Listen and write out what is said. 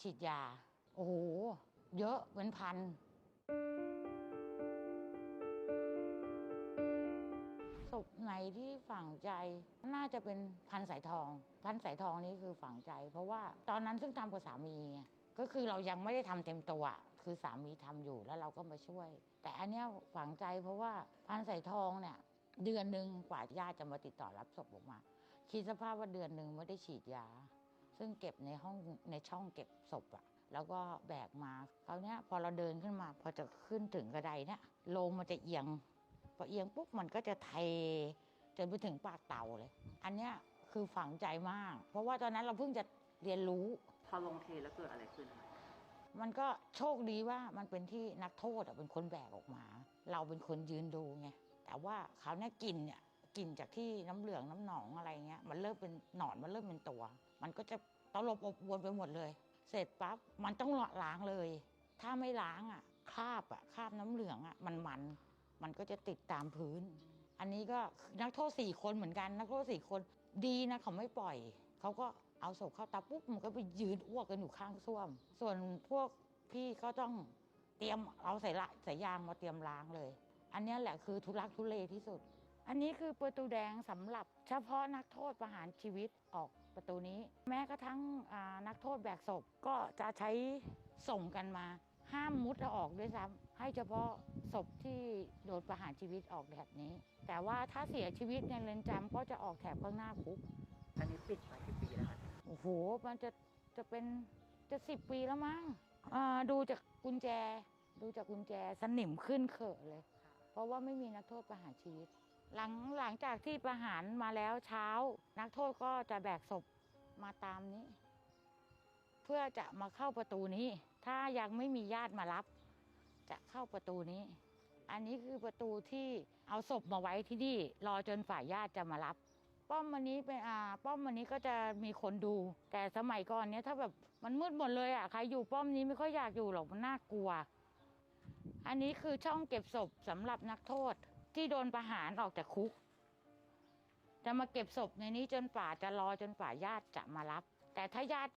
ฉีดยา โอ้โห เยอะเป็นพัน ศพไหนที่ฝังใจน่าจะเป็นพันสายทอง พันสายทองนี่คือฝังใจ เพราะว่าตอนนั้นซึ่งทำกับสามีก็คือเรายังไม่ได้ทำเต็มตัว คือสามีทำอยู่แล้วเราก็มาช่วย แต่อันเนี้ยฝังใจเพราะว่าพันสายทองเนี่ย เดือนหนึ่งกว่าญาติจะมาติดต่อรับศพออกมาคิดสภาพว่าเดือนหนึ่งไม่ได้ฉีดยา ซึ่งเก็บในห้องในช่องเก็บศพอะแล้วก็แบกมาคราวเนี้ยพอเราเดินขึ้นมา พอจะขึ้นถึงกระไดเนี่ยโลงมันจะเอียง พอเอียงปุ๊บมันก็จะเทจนไปถึงปากเต่าเลย อันเนี้ยคือฝังใจมาก เพราะว่าตอนนั้นเราเพิ่งจะเรียนรู้ พอลงเทแล้วเกิดอะไรขึ้นคะมันก็โชคดีว่ามันเป็นที่นักโทษอะเป็นคนแบกออกมา เราเป็นคนยืนดูไงแต่ว่าเขาวเนี่ยกลินเนี่ย กลิ่นจากที่น้ำเหลืองน้ำหนองอะไรเงี้ยมันเริ่มเป็นหนอนมันเริ่มเป็นตัว มันก็จะตลบอบอวนไปหมดเลย เสร็จปั๊บมันต้องล้างเลย ถ้าไม่ล้างอะคราบอะคราบน้ำเหลืองอะมันมันมันก็จะติดตามพื้น อันนี้ก็นักโทษสี่คนเหมือนกัน นักโทษสี่คนดีนะเขาไม่ปล่อยเขาก็เอาศพเข้าตาปุ๊บมันก็ไปยืนอ้วกกันอยู่ข้างส้วม ส่วนพวกพี่ก็ต้องเตรียมเอาใส่ละใส่ยางมาเตรียมล้างเลย อันนี้แหละคือทุลักทุเลที่สุด อันนี้คือประตูแดงสำหรับเฉพาะนักโทษประหารชีวิตออกประตูนี้ แม้กระทั่งอ่านักโทษแบกศพก็จะใช้ส่งกันมา ห้ามมุดเอาออกด้วยซ้ำให้เฉพาะศพที่โดนประหารชีวิตออกแถบนี้ แต่ว่าถ้าเสียชีวิตในเรือนจำก็จะออกแถบข้างหน้าคุกอันนี้ปิดมากี่ปีแล้วคะโอ้โหมันจะจะเป็นจะสิบปีแล้วมั้งอ่าดูจากกุญแจ ดูจากกุญแจสนิมขึ้นเขอะเลย เพราะว่าไม่มีนักโทษประหารชีวิต หลังหลังจากที่ประหารมาแล้วเช้า นักโทษก็จะแบกศพมาตามนี้ เพื่อจะมาเข้าประตูนี้ ถ้ายังไม่มีญาติมารับ จะเข้าประตูนี้ อันนี้คือประตูที่เอาศพมาไว้ที่นี่ รอจนฝ่ายญาติจะมารับป้อมวันนี้เป็นอ่าป้อมวันนี้ก็จะมีคนดู แต่สมัยก่อนเนี้ยถ้าแบบมันมืดหมดเลยอะใครอยู่ป้อมนี้ไม่ค่อยอยากอยู่หรอกมันน่ากลัว อันนี้คือช่องเก็บศพสำหรับนักโทษ ที่โดนประหารออกจากคุก จะมาเก็บศพในนี้จนป่าจะรอจนป่าญาติจะมารับ แต่ถ้าญาติ